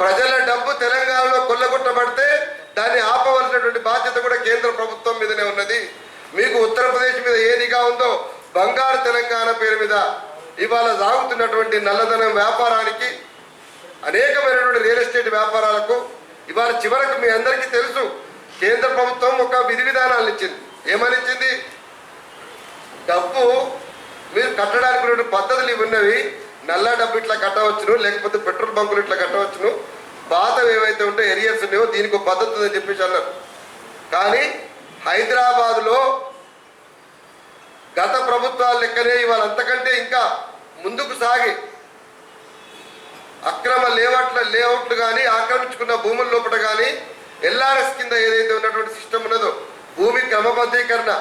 ప్రజల డబ్బు తెలంగాణలో కొల్లగొట్టబడితే దాన్ని ఆపవలసినటువంటి బాధ్యత కూడా కేంద్ర ప్రభుత్వం మీదనే ఉన్నది. మీకు ఉత్తరప్రదేశ్ మీద ఏ నిఘా ఉందో బంగారు తెలంగాణ పేరు మీద ఇవాళ సాగుతున్నటువంటి నల్లధనం వ్యాపారానికి అనేకమైనటువంటి రియల్ ఎస్టేట్ వ్యాపారాలకు ఇవాళ చివరకు మీ అందరికీ తెలుసు కేంద్ర ప్రభుత్వం ఒక విధి విధానాలు ఇచ్చింది. ఏమని ఇచ్చింది? డబ్బు మీరు కట్టడానికి పద్ధతులు ఇవి ఉన్నవి. నల్ల డబ్బు ఇట్లా కట్టవచ్చును లేకపోతే పెట్రోల్ బంకులు ఇట్లా కట్టవచ్చును పాతవి ఏవైతే ఉంటే ఎరియర్స్ ఉన్నాయో దీనికి ఒక పద్ధతి ఉందని చెప్పేసి అన్నారు. కానీ హైదరాబాద్లో గత ప్రభుత్వాల లెక్కనే ఇవాళ అంతకంటే ఇంకా ముందుకు సాగి అక్రమ లేవట్ల లేఅవుట్లు కానీ ఆక్రమించుకున్న భూముల లోపల కానీ ఎల్ఆర్ఎస్ కింద ఏదైతే ఉన్నటువంటి సిస్టమ్ ఉన్నదో భూమి క్రమబద్ధీకరణ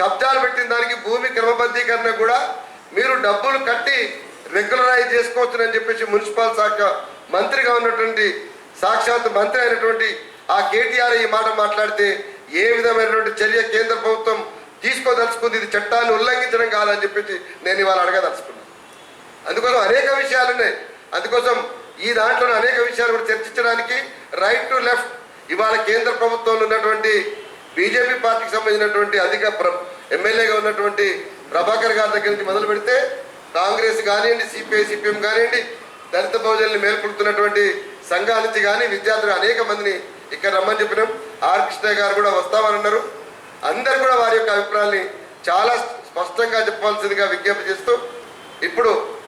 కబ్జాలు పెట్టిన దానికి భూమి క్రమబద్ధీకరణ కూడా మీరు డబ్బులు కట్టి రెగ్యులరైజ్ చేసుకోవచ్చునని చెప్పేసి మున్సిపల్ శాఖ మంత్రిగా ఉన్నటువంటి సాక్షాత్ మంత్రి అయినటువంటి ఆ కేటీఆర్ ఈ మాట మాట్లాడితే ఏ విధమైనటువంటి చర్య కేంద్ర ప్రభుత్వం తీసుకోదలుచుకుంది ఇది చట్టాన్ని ఉల్లంఘించడం కాదని చెప్పేసి నేను ఇవాళ అడగదలుచుకున్నాను అందుకోసం అనేక విషయాలు ఉన్నాయి. అందుకోసం ఈ దాంట్లో అనేక విషయాలు కూడా చర్చించడానికి రైట్ టు లెఫ్ట్ ఇవాళ కేంద్ర ప్రభుత్వంలో ఉన్నటువంటి బీజేపీ పార్టీకి సంబంధించినటువంటి అధిక ప్ర ఎమ్మెల్యేగా ఉన్నటువంటి ప్రభాకర్ గారి దగ్గర నుంచి మొదలు పెడితే కాంగ్రెస్ కానివ్వండి సిపిఐ సిపిఎం కానివ్వండి దళిత బహుజనులు మేల్కొడుతున్నటువంటి సంఘాల నుంచి కానీ విద్యార్థులు అనేక మందిని ఇక్కడ రమ్మని చెప్పినాం. ఆర్ కృష్ణ గారు కూడా వస్తామని అన్నారు. అందరు కూడా వారి యొక్క అభిప్రాయాల్ని చాలా స్పష్టంగా చెప్పాల్సిందిగా విజ్ఞప్తి చేస్తూ ఇప్పుడు